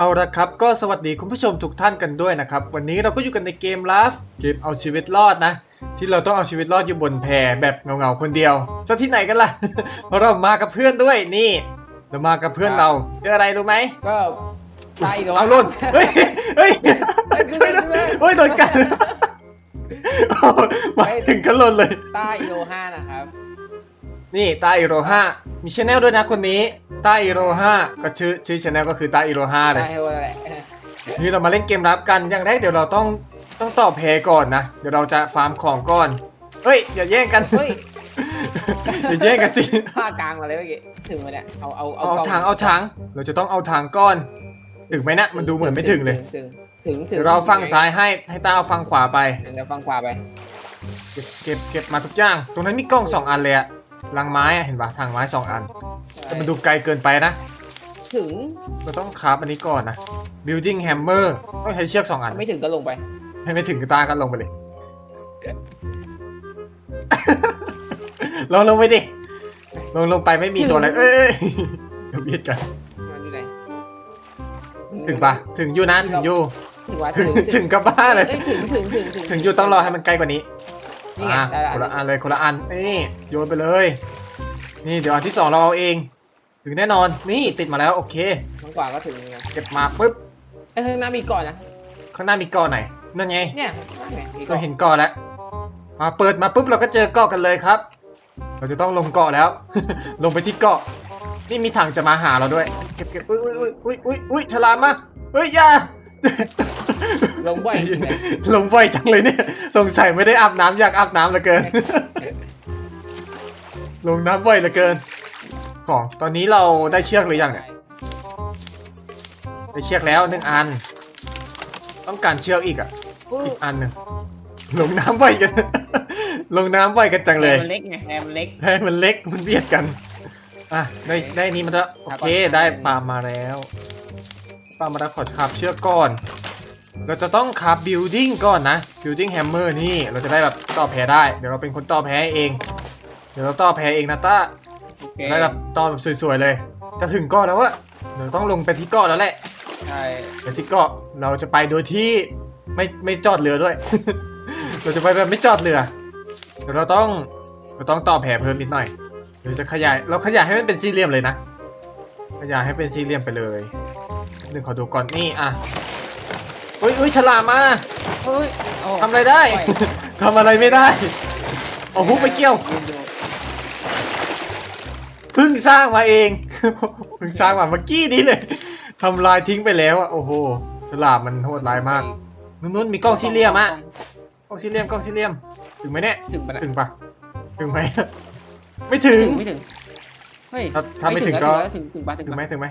เอาละครับก็สวัสดีคุณผู้ชมทุกท่านกันด้วยนะครับ วันนี้เราก็อยู่กันในเกมลาฟเกมเอาชีวิตรอดนะ ที่เราต้องเอาชีวิตรอดอยู่บนแพแบบเงาๆคนเดียวซะที่ไหนกันล่ะ เพราะเรามากับเพื่อนด้วยนี่ เรามากับเพื่อนเราเจออะไรรู้ไหมก็ไล่โดนเอาหล่นเฮ้ยเฮ้ยช่วยด้วยเฮ้ยโดนกันโอ้มาถึงกันหล่นเลยใต้โลห้านะครับ นี่ตาอิโรห้ามีชแนลด้วยนะคนนี้ตาอิโรห้าก็ชื่อชื่อชแนลก็คือตาอิโรห้าเลยใต้โลแหละนี่เรามาเล่นเกมรับกันอย่างแรกเดี๋ยวเราต้องต้องตอบแพ้ก่อนนะ เดี๋ยวเราจะฟาร์มของก่อนเฮ้ยอย่าแย่งกันเฮ้ยอย่าแย่งกันสิผ้ากลางมาเลยเมื่อกี้ถึงมาเนี่ยเอาเอาเอากล้ถังเอาถังเราจะต้องเอาถังก่อน ถึงไหมนะมันดูเหมือนไม่ถึงเลยถึงถึงถึงเดี๋ยวเราฟังซ้ายให้ให้ตาเอาฟังขวาไปเดี๋ยวฟังขวาไป เก็บเก็บเก็บมาทุกอย่าง ตรงนั้นมีกล้องสองอันเลยอะ ลังไม้อะเห็นปะทางไม้สองอัน แต่มันดูไกลเกินไปนะ ถึงเราต้องคราฟอันนี้ก่อนนะ building hammer ต้องใช้เชือกสองอัน ไม่ถึงก็ลงไป ให้ไม่ถึงกระตากันลงไปเลย ลงลงไปดิ ลงลงไปไม่มีตัวอะไร เอ้ยเดี๋ยวเบียดกัน มันอยู่ไหนถึงปะถึงอยู่นะ ถึงอยู่ ถึงว่าถึงถึงกับบ้านเลย อ้ถึงถึงถึงถึง ถึงอยู่ต้องรอให้มันใกล้กว่านี้ นี่ไงอะได้คนละละอันเลยคนละอันนี่โยนไปเลย นี่เดี๋ยวอันที่สองเราเอาเอง ถึงแน่นอนนี่ติดมาแล้วโอเคฟังขวาก็ถึงเหมือนกันเก็บมาปุ๊บไอ้ยข้างหน้ามีก่อนนะ ข้างหน้ามีก้อนไหนนั่นไงเนี่ยนั่นไงมีก่เราอนเห็นเกาะแล้วมาเปิดมาปุ๊บเราก็เจอเกาะกันเลยครับ เราจะต้องลงเกาะแล้ว ลงไปที่เกาะนี่มีถังจะมาหาเราด้วย เก็บเก็บอุ้ยอุ้ยอุ้ยอุ้ยอุ้ยฉลามมาเฮ้ยอย่า ลงบ่อยจริงเลยลงบ่อยจังเลยเนี่ยสงสัยไม่ได้อาบน้ำอยากอาบน้ำเหลือเกิน ลงน้ำบ่อยเหลือเกินของตอนนี้เราได้เชือกหรือยังเนี่ยได้เชือกแล้วหนึ่งอัน ต้องการเชือกอีกอะอู้อีกอันหนึ่งลงน้ำบ่อยกัน ลงน้ำบ่อยกันจังเลยแมันเล็กไงแรงมันเล็กให้มันเล็กมันเบียดกันอะได้ได้นี่มันจะโอเคได้ปลามาแล้ว ปลามาแล้วขอคาบเชือกก่อน เราจะต้องคาบบิลดิ้งก่อนนะบิลดิ้งแฮมเมอร์นี่เราจะได้แบบต่อแพ้ได้ เดี๋ยวเราเป็นคนต่อแพ้เอง เดี๋ยวเราต่อแพ้เองนะต้าโอเคได้แบบต่อแบบสวยๆเลยจะถึงเกาะแล้วอะเดี๋ยวต้องลงไปที่เกาะแล้วแหละใช่ไปที่เกาะเราจะไปโดยที่ไม่ไม่จอดเรือด้วย เราจะไปแบบไม่จอดเรือเดี๋ยวเราต้องเราต้องต่อแผลเพิ่มนิดหน่อยเดี๋ยวจะขยายเราขยายให้มันเป็นสี่เหลี่ยมเลยนะขยายให้เป็นสี่เหลี่ยมไปเลย หนึ่งขอดูก่อนนี่อะอุ้ยอุ้ยฉลามมาเฮ้ยโอ้ทำอะไรได้ทำอะไรไม่ได้เอาฮุกไปเกี่ยวยืนดูเพิ่งสร้างมาเอง เพิ่งสร้างมาเมื่อกี้นี้เลยทำลายทิ้งไปแล้วอะโอ้โหฉลามมันโหดร้ายมากนู้นๆมีกล้องสี่เหลี่ยมอะกล้องสี่เหลี่ยมกล้องสี่เหลี่ยมถึงไหมเนี่ยถึงปะนะถึงปะถึงไหม ไม่ถึงไม่ถึงเฮ้ยถ้าถ้าไม่ถึงก็แล้วถึงถึงปะถึงถึงไหมปะถึงไหม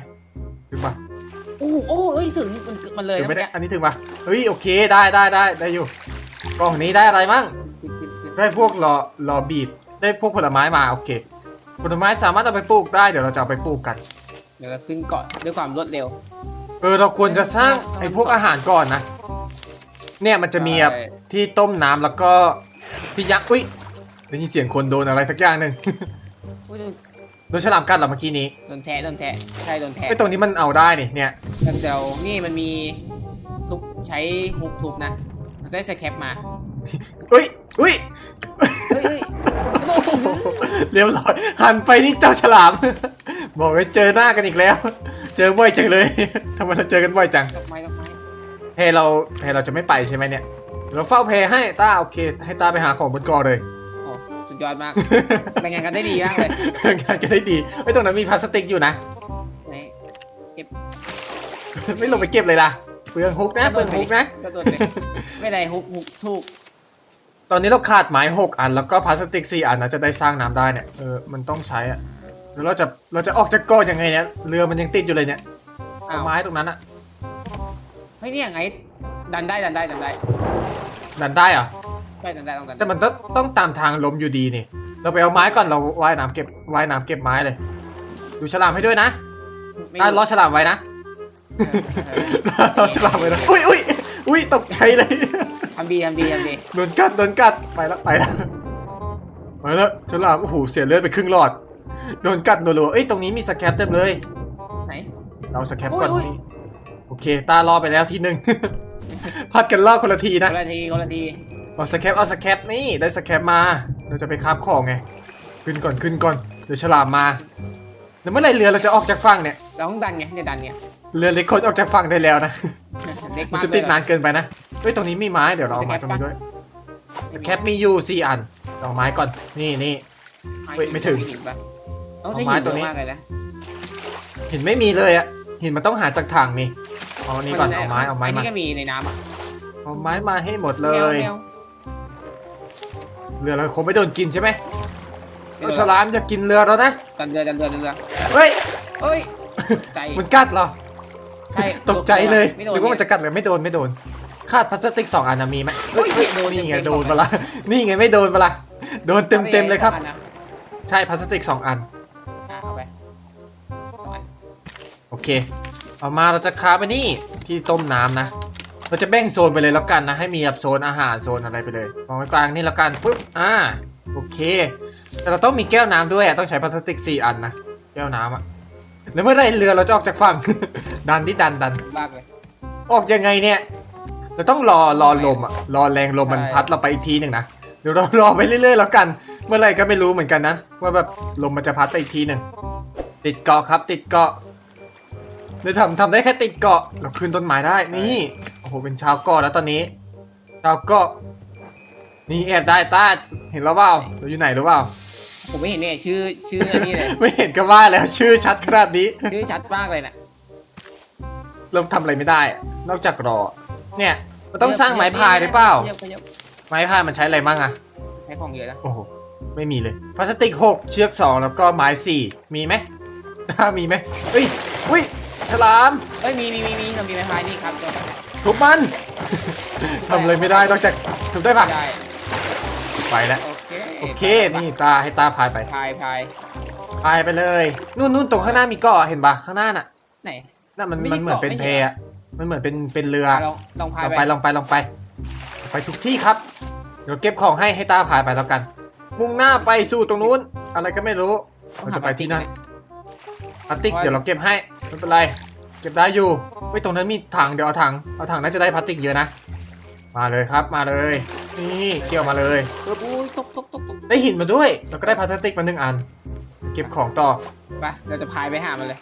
ถึงปะ โอ้โหโอ้โหเอ้ยถึงมันมันเลยถึงนะไหมเมื่อเนี่กี้ยอันนี้ถึงปะเฮ้ยโอเคได้ได้ได้ได้อยู่ กล่องนี้ได้อะไรมั่งถึงถึงถึงได้พวกรอรอบีดได้พวกผลไม้มาโอเค ผลไม้สามารถเอาไปปลูกได้เดี๋ยวเราจะเอาไปปลูกกัน เดี๋ยวเราขึ้นเกาะด้วยความรวดเร็ว เออเราควรจะสร้างไอ้พวกอาหารก่อนนะ เนี่ยมันจะมีแบบใช่ที่ต้มน้ำแล้วก็ที่ยักษ์อุ้ยได้ยินเสียงคนโดนอะไรสักอย่างหนึ่งอุ้ย โดนฉลามกัดเหรอเมื่อกี้นี้โดนแทะโดนแทะใช่โดนแทะไอ้ตรงนี้มันเอาได้นี่เนี่ยแล้วเดี๋ยวนี่มันมีทุบใช้ฮุกทุบนะมันได้สแคปมาอุ้ยอุ้ยเฮ้ยเฮ้ยโอ้โหเรียบร้อยหันไปนี่เจ้าฉลาม บอกเลยเจอหน้ากันอีกแล้ว เจอบ่อยจังเลยทำไมเราเจอกันบ่อยจังดอกไม้ดอกไม้เพเราเพเราจะไม่ไปใช่ไหมเนี่ยเราเฝ้าเพให้ตาโอเค ให้ตาไปหาของบนเกอเลยโอ้สุ ดยอดมากรายงานกันได้ดีมากเลยงานจะได้ดีไอ้ยตรงนั้นมีพลาสติกอยู่นะ ไหนไม่ลงไปเก็บเลยล่ะเปลืองฮุกนะเปลืองฮุกนะ ก็โดนเลยไม่ได้ฮุกฮุกถูก ตอนนี้เราขาดไม้หกอันแล้วก็พลาสติกสี่อันนะจะได้สร้างน้ำได้เนี่ยเออมันต้องใช้อะแล้วเราจะเราจะออกจากเกาะยังไงเนี่ยเรือมันยังติดอยู่เลยเนี่ยอ้าวไม้ตรงนั้นอะเฮ้ยเนี่ยไง ดันได้ดันได้ดันได้ดันได้เหรอ ใช่ดันได้ต้องดันแต่มันต้องต้องตามทางลมอยู่ดีนี่ เราไปเอาไม้ก่อนเราว่ายน้ำเก็บว่ายน้ำเก็บไม้เลย ดูฉลามให้ด้วยนะไม่ตาล้อฉลามไว้นะเออล้อฉลามไว้นะอุ้ยอุ้ยอุ้ยตกใจเลยทำดีทำดีทำดีโดนกัดโดนกัดไปแล้วไปแล้วไปแล้วฉลามโอ้โหเสียเลือดไปครึ่งหลอดโดนกัดรัวๆเอ้ยตรงนี้มีสแครปเต็มเลยไหนเราสแครปก่อนอุ้ยนี่โอเคตารอไปแล้วทีหนึ่งพัดกันล่อคนละทีคนะนละทีคนละที เอาสแคปเอาสแคปนี่ได้สแคปมา เราจะไปคาบของไง ขึ้นก่อนขึ้นก่อนเดี๋ยวฉลามมาแล้วเมื่อไหรเรือเราจะออกจากฝั่งเนี่ย เราต้องดันไงเนี่ยดันไงเรือเล็กคนออกจากฝั่งได้แล้วนะเล็กมันมากจะติดนานเกินไปนะเฮ้ยตรงนี้มีไม้เดี๋ยวเราเอาไม้ตรงนี้ด้วยแคปมีอยู่สี่อันเอาไม้ก่อนนี่นี่เฮ้ยไม่ถึงหินปะต้องใช้เอาไม้หินตัวนี้เยอะมากเลยนะหินไม่มีเลยอะหินมันต้องหาจากถังนี่เอาอันนี้ก่อนเอาไม้เอาไม้อันมานี้ก็มีในน้ำอะเอาไม้มาให้หมดเลแมวยแมว เรือเราคงไม่โดนกินใช่ไหมไม่เอาโดนฉลามจะกินเรือเรานะดันเรือดันเรือดันเรือเฮ้ยเอ้ยใจมันกัดเหรอใช่ตกใจเลยไม่โดนหรือว่ามันจะกัดเลยไม่โดนไม่โดนคาดพลาสติกสองอันนะมีไหมเฮ้ยโดนนี่ไงเต็มๆโดนสองอันปะละนี่ไงไม่โดนปะละโดนเต็มเต็มๆเลยครับอาไปนะใช่พลาสติกสองอันอะเอาไปสองอันโอเค เอามาเราจะคาไปนี่ที่ต้มน้ำนะ เราจะแบ่งโซนไปเลยแล้วกันนะ ให้มีแบบโซนอาหารโซนอะไรไปเลยมองไว้กลางนี่แล้วกันปุ๊บอ่าโอเค แต่เราต้องมีแก้วน้ำด้วยอะต้องใช้พลาสติกสี่อันนะแก้วน้ำอะแล้วเมื่อไหรเรือเราจะออกจากฝั่งดันที่ดันดันลากเลยออกยังไงเนี่ยเราต้องรอรอลมอะรอแรงลมมันใช่พัดเราไปอีกทีหนึ่งนะเดี๋ยวเรารอไปเรื่อยๆแล้วกัน เมื่อไหรก็ไม่รู้เหมือนกันนะว่าแบบลมมันจะพัดไปอีกทีหนึ่งติดเกาะครับ ติดเกาะ เราทำทำได้แค่ติดเกาะเราขึ้นต้นไม้ได้นี่โอ้โหเป็นชาวเกาะแล้วตอนนี้ชาวเกาะนี่แอบได้ต้าเห็นแล้วเปล่าเราอยู่ไหนหรือเปล่าผมไม่เห็นเนี่ยชื่อชื่ออันนี้เลย ไม่เห็นก็ว่าแล้วชื่อชัดขนาดนี้ชื่อชัดมากเลยน่ะเราทำอะไรไม่ได้อะนอกจากรอ เนี่ยมันต้องสร้างไม้พายหรือเปล่าขยับขยับไม้พายมันใช้อะไรบ้างอะใช้ของเยอะนะโอ้โหไม่มีเลยพลาสติก6เชือก2แล้วก็ไม้4มีไหมถ้ามีไหมเฮ้ยเฮ้ย ฉลาม เอ้ยมีมีมีมีเรามีไม้พายนี่ครับเดี๋ยวทุบมัน ทำอะไรไม่ได้นอกจากทุบได้ปะได้ไปแล้ว โอเคโอเค นี่ตาให้ตาพายไปพายพายพายไปเลย นู่นนู่นตรงข้างหน้ามีเกาะเห็นปะข้างหน้าน่ะ ไหน น่ะมันไม่มันเหมือนเกาะเป็นไม่เพเห็นอะมันเหมือนเป็นเป็นเรืออะลองลองพายลองไปไปลองไปลองไป ไปทุกที่ครับ เดี๋ยวเก็บของให้ให้ตาพายไปแล้วกัน มุ่งหน้าไปสู่ตรงนู้น อะไรก็ไม่รู้เราจะไปที่นั่นพลาสติกเดี๋ยวเราเก็บให้ ไม่เป็นไร เก็บได้อยู่เฮ้ยตรงนั้นมีถังเดี๋ยวเอาถัง เอาถังน่าจะได้พลาสติกเยอะนะ มาเลยครับมาเลย นี่เกี่ยวมาเลยปุ๊บอุ้ยตกตกตกตกได้หินมาด้วย แล้วก็ได้พลาสติกมาหนึ่งอัน เก็บของต่อไปเราจะพายไปหามันเลย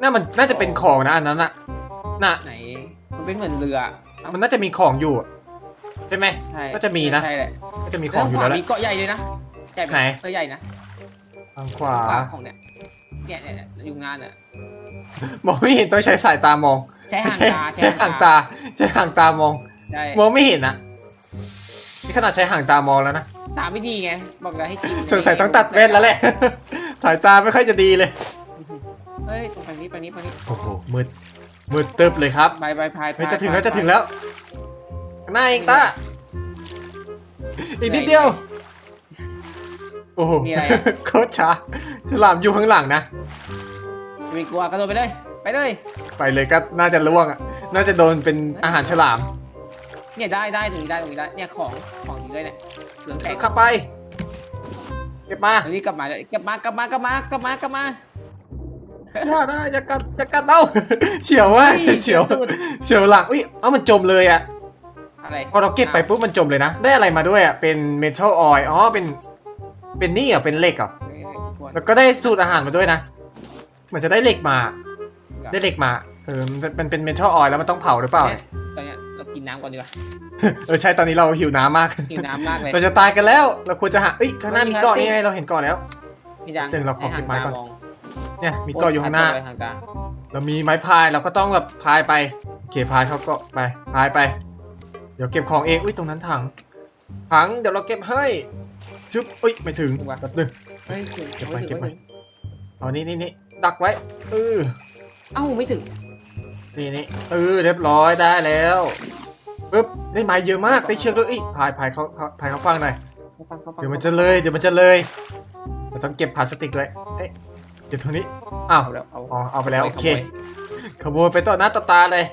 น่ามันน่าจะเป็นของนะอันนั้นน่ะน่ะไหน มันเป็นเหมือนเรือ มันน่าจะมีของอยู่อะใช่ไหมใช่ก็จะมีนะใช่แหละก็จะมีขแล้อวงอยู่ขวาแล้วแหมีละเกาะใหญ่เลยนะใหญ่ไหนเกาะใหญ่นะทางขวาขวาของเนี่ย เนี่ยเนี่ยเนี่ยอยู่งานอะมองไม่เห็นต้องใช้สายตามอง ใช้ห่างตาใช้ห่างตา ใช้ห่างตามอง ใช่มองไม่เห็นนะนี่ขนาดใช้ห่างตามองแล้วนะตาไม่ดีไง บอกแล้วให้กินสงสัยต้องตัดแว่นแล้วแหละ สายตาไม่ค่อยจะดีเลยเฮ้ยไปนี้ไปนี้ไปนี้โอ้โหมืดมืดตึ๊บเลยครับไปไปพายเฮ้ยพายจะถึงพายแล้วจะถึงแล้วข้างหน้าเองตาอีกนิดเดียว โอ้โหมีอะไรอะ โคตรช้าฉลามอยู่ข้างหลังนะ ไม่กลัวกระโดดไปเลย ไปเลย ไปเลยก็น่าจะล่วงอะน่าจะโดนเป็นอาหารฉลาม เนี่ยได้ได้ตรงนี้ได้ตรงนี้ได้ เนี่ยของของจริงเลยเนี่ยเหลืองแสงขับไป เก็บมาตรงนี้กลับมาเลยกลับมากลับมากลับมากลับมากลับมา อย่านะอย่ากัดอย่ากัดเราเฉียวว่ะเฮ้ยเฉียวเฉียวตูด เฉียวหลังอุ้ยเอ้ามันจมเลยอะอะไรพอเราเก็บไปปุ๊บมันจมเลยนะ ได้อะไรมาด้วยอะเป็นเมทัลออยล์อ๋อเป็น เป็นนี่เหรอะเป็นเหล็กเหรอะเฮ้ยเฮ้ยทวนแล้วก็ได้สูตรอาหารมาด้วยนะเหมือนจะได้เหล็กมา ได้เหล็กมาเออมันมันเป็นเมทัลออยล์แล้วมันต้องเผาหรือเปล่าเนี่ยตอนเนี้ยเรากินน้ำก่อนดีกว่าเออใช่ตอนนี้เราหิวน้ำมาก กินน้ำมากเลย เราจะตายกันแล้ว เราควรจะหาเอ้ยข้างหน้าไม่มีมีเกาะครับนี่ไงเราเห็นเกาะแล้วพี่จังเดี๋ยวเราขอให้เก็บไม้ก่อนห่างตามองเนี่ยมีเกาะอยู่ข้างหน้าโชัดเลยห่างตาเรามีไม้พายเราก็ต้องแบบพายไปโอเคพายเขาก็ไปพายไป เดี๋ยวเก็บของเองอุ้ยตรงนั้นถังถังเดี๋ยวเราเก็บให้ จุ๊บอุ้ยไม่ถึงแป๊บนึงเฮ้ยถึงเก็บไว้ถึงเก็บไว้ถึงเอานี่นี่นี่ดักไว้เออเอ้าไม่ถึงนี่นี่เออเรียบร้อยได้แล้วปึ๊บได้ไม้เยอะมากได้เชือกด้วยเอ้ยพายพายเขาเขาพายเขาฟังหน่อยฟังฟังฟังเดี๋ยวมันจะเลยเดี๋ยวมันจะเลยเราต้องเก็บพลาสติกด้วยเอ้ยเดี๋ยวตรงนี้อ้าวเอาแล้วเอาอ๋อเอาไปแล้วโอเคขโมยขโมยไปต่อหน้าต่อตาเลย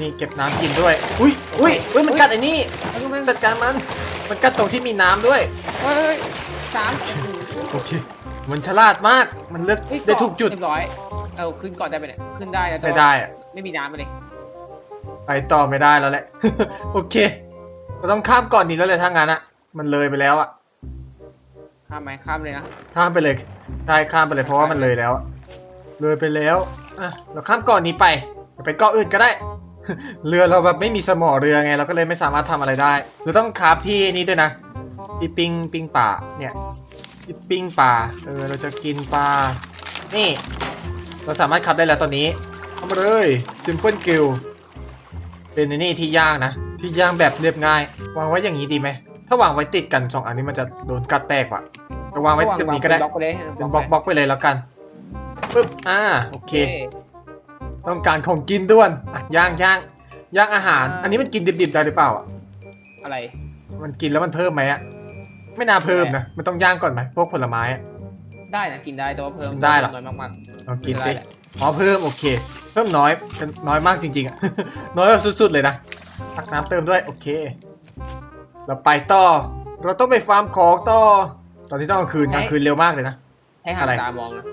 นี่เก็บน้ำกินด้วย อุ้ยอุ้ยอุ้ยมันกัดไอ้นี่เอาดูมันจัดการมัน มันกัดตรงที่มีน้ำด้วยเฮ้ยเฮ้ยสามโอเค มันฉลาดมาก มันเลือกเฮ้ยได้ถูกจุดเรียบร้อยเอาขึ้นก่อนได้ไปเนี่ย ขึ้นได้แล้วแต่ไม่ว่าได้อะไม่มีน้ำมาเลยไปต่อไม่ได้แล้วแหละ โอเค เราต้องข้ามก่อนนี้แล้วเลยถ้างั้นอะมันเลยไปแล้วอะข้ามไหมข้ามเลยนะ ข้ามไปเลยใช่ข้ามไปเลยเพราะว่ามันเลยแล้วอะเลยไปแล้วอะเราข้ามเก่อนนี้ไปเดี๋ยวไปเกาะอื่นก็ได้ เรือเราแบบไม่มีสมอเรือไงเราก็เลยไม่สามารถทำอะไรได้เราต้องคาบพี่นี่ด้วยนะพี่ปิ้งปิ้งป่าเนี่ยพี่ปิ้งป่าเออเราจะกินปลานี่ เราสามารถขับได้แล้วตอนนี้เข้ามาเลย simple grill เป็นไอ้นี่ที่ย่างนะ ที่ย่างแบบเรียบง่ายวางไว้อย่างนี้ดีไหมถ้าวางไว้ติดกันสองอันนี้มันจะโดนกัดแตกว่ะเราวางไว้ตรงนี้ก็ได้บล็อกไปเลยเป็นบล็อกบล็อกไปเลยแล้วกันปึ๊บอ่าโอเค ต้องการของกินด้วนอะย่างย่างย่างอาหารอันนี้มันกินดิบๆได้หรือเปล่าอะอะไร มันกินแล้วมันเพิ่มไหมอะไม่น่าเพิ่มนะมันต้องย่างก่อนไหมพวกผลไม้อะ ได้นะกินได้แต่ว่าเพิ่มได้เหรอ น้อยมากลองๆกินได้สิแหละอ๋อเพิ่มโอเค เพิ่มน้อยเป็นน้อยมากจริงๆอะน้อยแบบสุดๆเลยนะตักน้ำเติมด้วยโอเค เราไปต่อ เราต้องไปฟาร์มของต่อ ตอนนี้ต้องกลางคืนกลางคืนเร็วมากเลยนะ ให้หาอะไรตามองนะ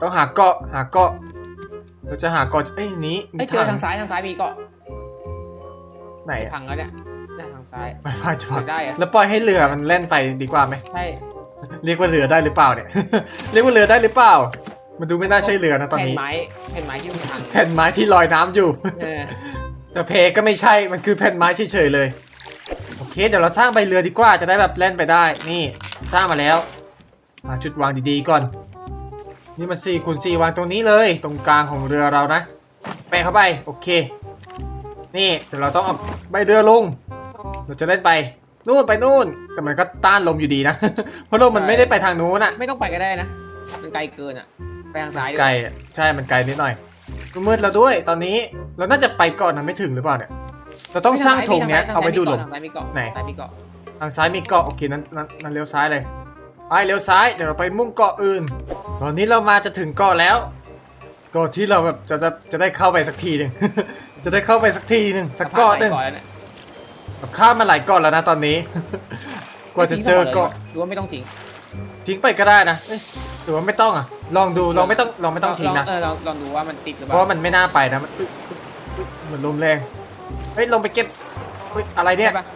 ต้องหาเกาะหาเกาะ เราจะหาเกาะเอ้ยนี้เอ้ยเจอทางซ้ายทางซ้ายมีเกาะไหนจะอะพังแล้วเนี่ยเนี่ยทางซ้ายไปพาจะพักได้อะแล้วปล่อยให้เรือมันเล่นไปดีกว่าไหมใช่เรียกว่าเรือได้หรือเปล่าเนี่ย เรียกว่าเรือได้หรือเปล่า มันดูไม่น่าใช่เรือนะตอนแผ่นนี้ไม้แผ่นไม้ที่มันพังแผ่นไม้ที่ลอยน้ำอยู่เออแต่เพก็ไม่ใช่มันคือแผ่นไม้เฉยๆเลยโอเค เดี๋ยวเราสร้างใบเรือดีกว่าจะได้แบบเล่นไปได้ นี่สร้างมาแล้วหาจุดวางดีๆก่อน นี่มันสี่คูณสี่วางตรงนี้เลย ตรงกลางของเรือเรานะแปะเข้าไป โอเค นี่เดี๋ยวเราต้องเอาใบเรือลง เราจะเล่นไป นู่นไปนู่น แต่มันก็ต้านลมอยู่ดีนะ เพราะลมมันไม่ได้ไปทางนู้นอะไม่ต้องไปก็ได้นะ มันไกลเกินอะไปทางซ้ายดีว่าไกลอะใช่ มันไกลนิดหน่อยมืดแล้วด้วย ตอนนี้ เราน่าจะไปก่อนนั้นไม่ถึงหรือเปล่าเนี่ย เราต้องสร้างธงเนี้ยเอาไปดูหลมทางซ้ายมีเกาะไหนทางซ้ายมีเกาะทางซ้ายมีเกาะโอเคนั้นนั้นนั้นเลี้ยวซ้ายเลย ไปเลี้ยวซ้ายเดี๋ยวเราไปมุ่งเกาะอื่น ตอนนี้เรามาจะถึงเกาะแล้วเกาะที่เราแบบจะจะจะได้เข้าไปสักทีหนึ่ง จะได้เข้าไปสักทีหนึ่งสักเกาะหนึ่งเกาะแล้วเนี่ยแบบข้ามมาหลายเกาะแล้วนะตอนนี้ กว่าจะเจอเกาะหรือว่าไม่ต้องทิ้งทิ้งไปก็ได้นะเอ้ยหรือว่าไม่ต้องอะ ลองดูลองไม่ต้องลองไม่ต้องทิ้งนะเออลองลองดูว่ามันติดหรือเพเปราะล่าว่ามันไม่น่าไปนะมันอุ๊ยอุ๊ยอุ๊ยเหมือนลมแรงเฮ้ยลงไปเก็บอุ๊ยอะไรเนี่ยใช่ปะ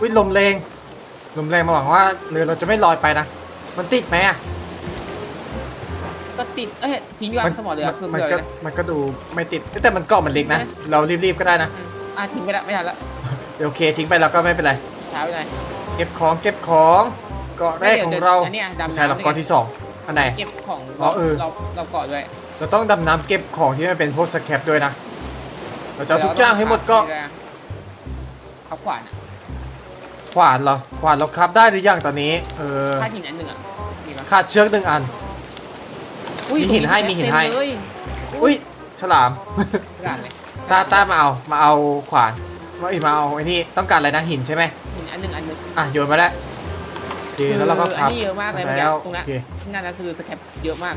อุ้ยลมแรงลมแรงมาหวังว่าเรือเราจะไม่ลอยไปนะ มันติดไหมอะก็ติด เอ้ยทิ้งอยู่มัอะสมอเรือเพื่อมันเพื่อก็เลยมันก็ดูไม่ติดเอ้ยแต่มันเกาะมันเล็กนะนะเรารีบๆก็ได้นะอืมอะทิ้งไปแล้วไม่ทันละเดี๋ยวโอเคทิ้งไปแล้วก็ไม่เป็นไร ช้าไปหน่อย เก็บของเก็บของเกาะแรกของเราอันเนี้ยไม่ดำใช่หรอกน้ำเกาะที่สองอันไหน เก็บของอ๋อเออ เราเราเกาะด้วยเราต้องดำน้ำเก็บของที่มันเป็นพวกสแครปด้วยนะ เราจะเอาทุกอย่างให้หมดก็เขาขวานอะขวานเหรอขวานเราคับได้หรือยังตอนนี้ เออค่าหินอันหนึ่งอะ ดีปะขาดเชือกหนึ่งอันอุ้ยมีหินให้ตรงมีหินให้ เต็เลยอุ้ยฉลาม กระดาษเลยตาตามาเอา มาเอาขวาน มาอีกมาเอาไอ้นี่ต้องการอะไรนะหินใช่ไหมหินอันหนึ่งอันหนึ่งอะโยนมาแล้วโอเคแล้วเราก็คือพับอันนี้เยอะมากเลยเมื่อกี้แล้วตรงนั้นโอเคที่นั่นนะคือสแคปเยอะมาก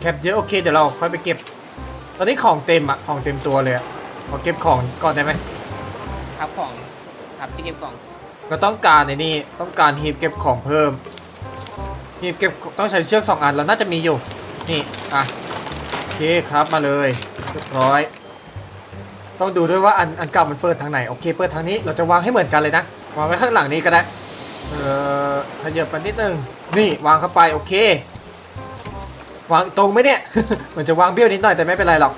แคปเยอะโอเคเดี๋ยวเราค่อยไปเก็บ ตอนนี้ของเต็มอะของเต็มตัวเลยอะขอเก็บของก่อนได้ไหมครับของ ครับที่เก็บกล่องเราต้องการในนี่ต้องการหีบเก็บของเพิ่ม หีบเก็บต้องใช้เชือกสองอันเราน่าจะมีอยู่ นี่ อะโอเคครับมาเลยเรียบร้อย ต้องดูด้วยว่าอันอันเก่ามันเปิดทางไหน โอเค เปิดทางนี้ เราจะวางให้เหมือนกันเลยนะ วางไว้ข้างหลังนี้ก็ได้ เอ่อขยับไปนิดนึง นี่วางเข้าไป โอเค วางตรงไหมเนี่ยเหมือนจะวางเบี้ยวนิดหน่อยแต่ไม่เป็นไรหรอก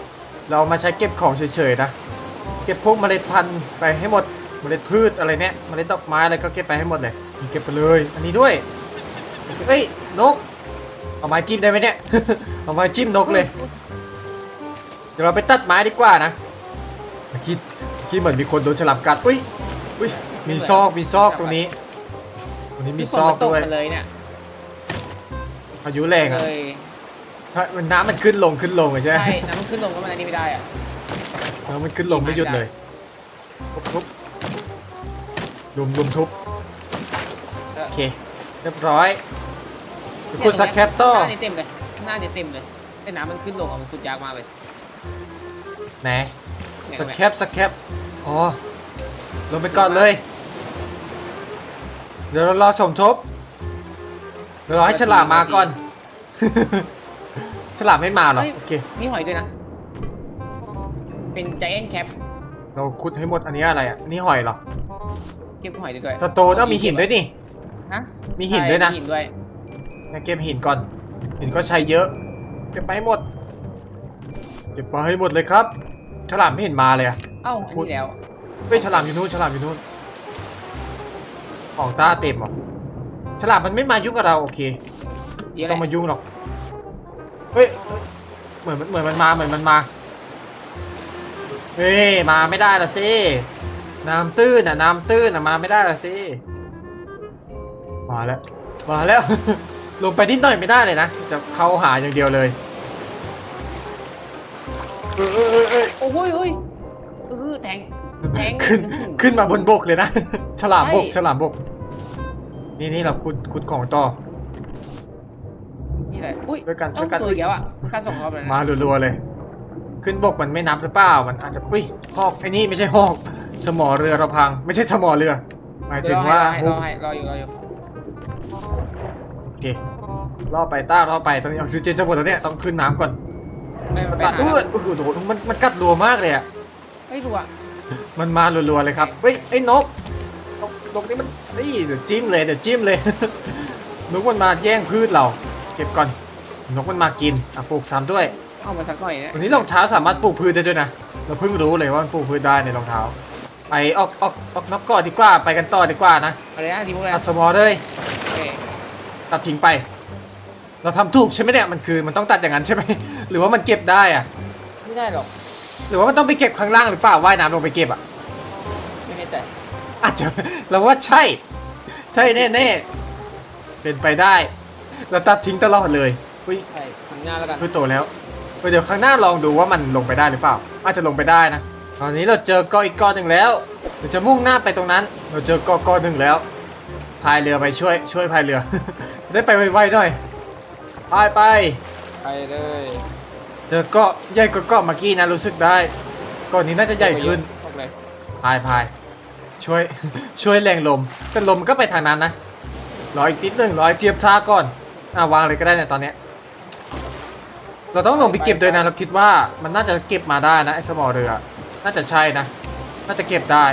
เรามาใช้เก็บของเฉยๆนะ เก็บพวกเมล็ดพันธุ์ไปให้หมด เมล็ดพืชอะไรเนี่ย เมล็ดดอกไม้อะไรก็เก็บไปให้หมดเลย เก็บไปเลย อันนี้ด้วย เฮ้ยนก เอาไม้จิ้มได้ไหมเนี่ย เอาไม้จิ้มนกเลย เดี๋ยวเราไปตัดไม้ดีกว่านะเมื่อกี้เมื่อกี้เหมือนมีคนโดนฉลามกัด อุ้ย อุ้ย มีซอก มีซอกตรงนี้ ตรงนี้มีฝซนอกมันตกด้วยมาเลยเนี่ยพายุแรงอะเลยถ้ามันน้ำมันขึ้นลงขึ้นลงเลยใช่ไหมใช่ น้ำมันขึ้นลงก็มันอันนี้ไม่ได้อะน้ำมันขึ้นลงไม่หยุดเลย ทุบทุบลุมลุมทุบเออโอเค เรียบร้อยเดี๋ยวคุณสแคปต่อหน้านี่เต็มเลยหน้านี่เต็มเลยแต่น้ำมันขึ้นลงอะมันขุดยากมากเลยไหนเนี่ยสเนี่ยแคปสแคปอ๋อลงไปก่อนเลย เดี๋ยวเรารอสมทบเดี๋ยวรอให้ฉลามมาก่อน ฉลามไม่มาหรอโอเคมีหอยด้วยนะ เป็นใจแอนแคปเราขุดให้หมดอันนี้อะไรอะอันนี้หอยเหรอ เก็บหอยได้ด้วยสโตนต้องมีหินด้วยนี่ฮะ มีหินด้วยนะใช่มีหินด้วยงั้นเก็บหินก่อน หินก็ใช้เยอะ เก็บไปให้หมด เก็บไปให้หมดเลยครับ ฉลามไม่เห็นมาเลยอะ เอ้าอันนี้แล้ว เฮ้ยฉลามอยู่นู่นฉลามอยู่นู่นของตาเต็มเหรอฉลามมันไม่มายุ่งกับเราโอเค เดี๋ยวไม่แหต้อละงมายุ่งหรอก เฮ้ย เหมือนมันเหมือนมันมาเหมือนมันมา เฮ้ยมาไม่ได้ละสิ น้ำตื้นอะน้ำตื้นอะมาไม่ได้ละสิ มาแล้ว มาแล้ว ลงไปนิดหน่อยไม่ได้เลยนะ จะเข้าหาอย่างเดียวเลยเออเออเออเออโอ้โหยโอ้ยเออแทงแทงขึ้นขึ้นมาบนบกเลยนะ ฉลามบกใช่ฉลามบก นี่นี่เราขุดขุดของต่อ นี่แหละอุ้ยด้วยกันต้ด้อวงยกัน ตัวอีกแล้วอะมันการส่งรอบเลยนะมารัวๆเลย ขึ้นบกมันไม่นับหรือเปล่า มันอาจจะอุ้ยหอกไอ้นี่ไม่ใช่หอก สมอเรือเราพัง ไม่ใช่สมอเรือ หมายถึงว่าเดี๋ยรอให้รอให้รออยู่รออยู่ โอเคล่อไปต้าล่อไปตอนนี้ออกซิเจนจะหมดแล้วเนี่ยต้องขึ้นน้ำก่อนเอ้ยมันไปตัดหาอุ้แล้ยวโอ้โหโอ้โหมันมันกัดรัวมากเลยอะเฮ้ยดูอะมันมารัวๆเลยครับเฮ้ยไอ้นกนกนกนี่มันนี่เดี๋ยวจิ้มเลยเดี๋ยวจิ้มเลยนกมันมาแย่งพืชเรา เก็บก่อนนกมันมากินอะปลูกซ้ำด้วยเอามาสักหน่อยนะวันนี้รองเท้าสามารถปลูกพืชได้ด้วยนะเราเพิ่งรู้เลยว่ามันปลูกพืชได้ในรองเท้า ไปออกออกออกนอกก่อนดีกว่าไปกันต่อดีกว่านะอะไรนะทีมุกอะไรอันะดสมอเลยโอเคตัดทิ้งไป เราทำถูกใช่ไหมเนี่ยมันคือมันต้องตัดอย่างนั้นใช่ไหม หรือว่ามันเก็บได้อะไม่ได้หรอกหรือว่ามันต้องไปเก็บข้างล่างหรือเปล่าว่ายน้ำลงไปเก็บอะไม่แน่ใจอาจจะเราว่าใช่ ใช่แน่ๆเป็นไปได้ เราตัดทิ้งตลอดเลยอุ้ยใช่ทำงานแล้วกันพืชโตแล้วเดี๋ยวข้างหน้าลองดูว่ามันลงไปได้หรือเปล่า อาจจะลงไปได้นะ ตอนนี้เราเจอเกาะอีกเกาะหนึ่งแล้วเราจะมุ่งหน้าไปตรงนั้น เราเจอเกาะเกาะหนึ่งแล้วพายเรือไปช่วย ช่วยพายเรือ จะได้ไปไวๆหน่อยพายไปไปเลยเจอเกาะใหญ่กว่าเกาะเมื่อกี้นะรู้สึกได้เกาะนี้น่าจะใหญ่ขึ้นออกเลยพายพายช่วยช่วยแรงลมแต่ลมก็ไปทางนั้นนะรออีกนิดหนึ่งรอให้เทียบท่าก่อนอะวางเลยก็ได้เนี่ยตอนเนี้ยเราต้องลงไปเก็บด้วยนะเราคิดว่ามันน่าจะเก็บมาได้นะไอ้สมอเรือ น่าจะใช่นะ น่าจะเก็บได้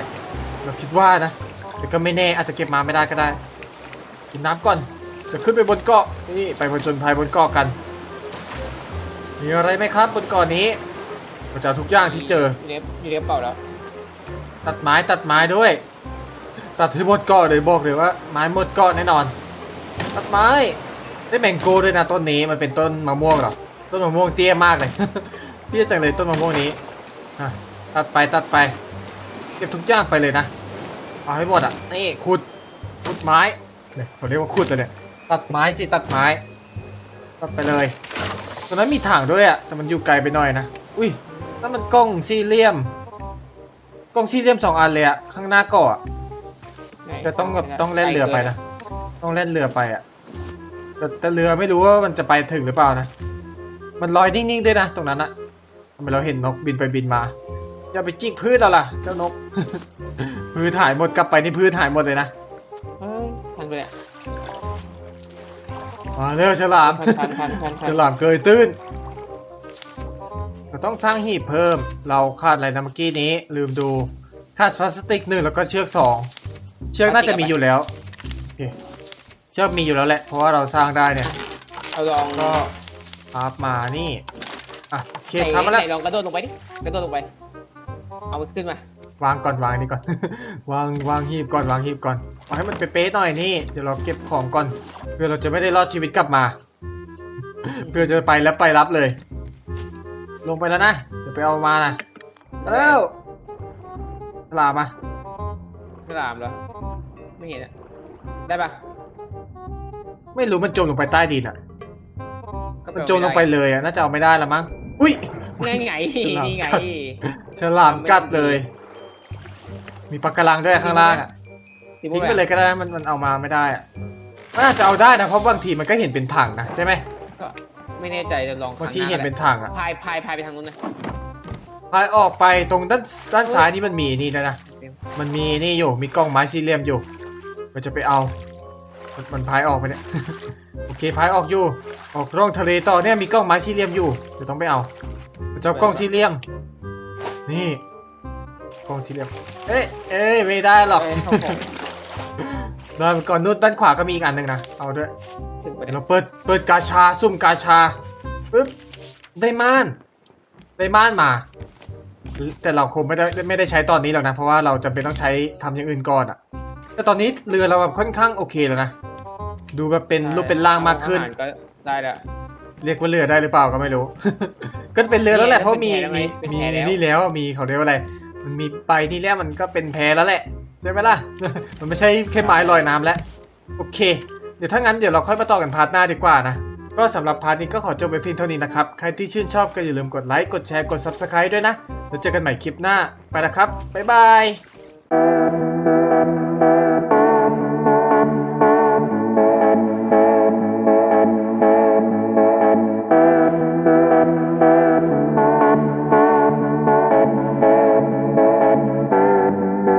เราคิดว่านะ แต่ก็ไม่แน่อาจจะเก็บมาไม่ได้ก็ได้ กินน้ำก่อน จะขึ้นไปบนเกาะ นี่ไปผจญภัยบนเกาะกัน มีอะไรไหมครับบนเกาะนี้เราจะเอาทุกอย่างที่เจออยู่ในอยู่ในกระเป๋าแล้ว ตัดไม้ตัดไม้ด้วย ตัดให้หมดเกาะเลยบอกเลยว่าไม้หมดเกาะแน่นอน ตัดไม้ ได้แมงโก้ด้วยนะต้นนี้มันเป็นต้นมะม่วงเหรอ ต้นมะม่วงเตี้ยมากเลย เตี้ยจังเลยต้นมะม่วงนี้อะ ตัดไปตัดไป เก็บทุกอย่างไปเลยนะเอาให้หมดอะนี่ขุดขุดไม้เนี่ยเขาเรียกว่าขุดเลยเนี่ยตัดไม้สิตัดไม้ ตัดไปเลยตอนนั้นมีถังด้วยอะแต่มันอยู่ไกลไปหน่อยนะอุ้ยนั่นมันกล้องสี่เหลี่ยมกล้องสี่เหลี่ยมสองอันเลยอะข้างหน้าเกาะอะไหนจะต้องแบบต้องเล่นเรือไปนะต้องเล่นเรือไปอะแต่แต่เรือไม่รู้ว่ามันจะไปถึงหรือเปล่านะ มันลอยนิ่งๆด้วยนะ ตรงนั้นอะทำไมเราเห็นนกบินไปบินมา อย่าไปจิกพืชเราล่ะ เจ้านก พืชหายหมดกลับไปนี่พืชหายหมดเลยนะเฮ้ยพันไปเนี่ยมาเร็วฉลามพันพันพันพันพันฉลามเกยตื้นเราต้องสร้างหีบเพิ่ม เราขาดอะไรนะเมื่อกี้นี้ ลืมดูขาดพลาสติกหนึ่งแล้วก็เชือกสองเชือกน่าจะมีอยู่แล้วโอเคเชือกมีอยู่แล้วแหละ เพราะว่าเราสร้างได้เนี่ยเอาลองก็พับมานี่อะโอเคไหนทำมาแล้วไหนลองกระโดดลงไปดิกระโดดลงไป เอามันขึ้นมาวางก่อนวางนี่ก่อน วางวางหีบก่อนวางหีบก่อนเอาให้มันเป๊ะๆหน่อยนี่เดี๋ยวเราเก็บของก่อนเพื่อเราจะไม่ได้รอดชีวิตกลับมา เพื่อจะไปแล้วไปรับเลย ลงไปแล้วนะเดี๋ยวไปเอามานะมาแล้วฉลามมาฉลามเหรอไม่เห็นอะได้ปะไม่รู้มันจมลงไปใต้ดินอะก็มันจมลงไปเลยอะน่าจะเอาไม่ได้ละมั้ง อุ้ยไงไงฉลามนี่ไงกัดฉลามกัดเลย มีปลากระลังด้วยข้างล่างอะทิ้งไปเลยก็ได้นะมันมันเอามาไม่ได้อะมันอาจจะเอาได้นะเพราะบางทีมันก็เห็นเป็นถังนะใช่ไหมก็ไม่แน่ใจจะลองบางทีครั้เห็นหาเป็นถังอะพายพายพายไปทางนู้นนะพายออกไปตรงด้านด้านซ้ายนี่มันมีนี่ด้วยนะเต็มมันมีนี่อยู่มีกล้องไม้สี่เหลี่ยมอยู่ มันจะไปเอา มันมันพายออกไปเนี่ยโอเคพายออกอยู่ ออกร่องทะเลต่อเนี่ยมีกล้องไม้สี่เหลี่ยมอยู่เดี๋ยวต้องไปเอาจะเอากล้องสี่เหลี่ยม นี่กองสี่เหลี่ยมเอ้ยเอ้ยไม่ได้หรอกเอ้ยครับผมด้านก่อนนู้นด้านขวาก็มีอีกอันหนึ่งนะเอาด้วยถึงไปเดี๋ยวเราเปิดเปิดกาชาซุ่มกาชาปึ๊บได้ม่านได้ม่านมา แต่เราคงไม่ได้ไม่ได้ใช้ตอนนี้หรอกนะ เพราะว่าเราจำเป็นต้องใช้ทำอย่างอื่นก่อนอะแต่ตอนนี้เรือเราแบบค่อนข้างโอเคแล้วนะดูแบบเป็นรูปเป็นร่างมากขึ้นอหรก็ ได้แล้ว เรียกว่าเรือได้หรือเปล่าก็ไม่รู้ ก็เป็นเรือแล้วแหละเพราะมีเป็นแพมีแล้วไงเป็นมีแพแล้ว นี่แล้วมีเขาเรียกว่าอะไร มันมีใบนี่แล้วมันก็เป็นแพแล้วแหละใช่ไหมล่ะ มันไม่ใช่แค่ไม้ลอยน้ำแล้วโอเค เดี๋ยวถ้างั้นเดี๋ยวเราค่อยมาต่อกันพาร์ทหน้าดีกว่านะ ก็สำหรับพาร์ทนี้ก็ขอจบไปเพียงเท่านี้นะครับ ใครที่ชื่นชอบก็อย่าลืมกดไลค์กดแชร์กด Subscribe ด้วยนะแล้วเจอกันใหม่คลิปหน้าไปละครับบ๊ายบาย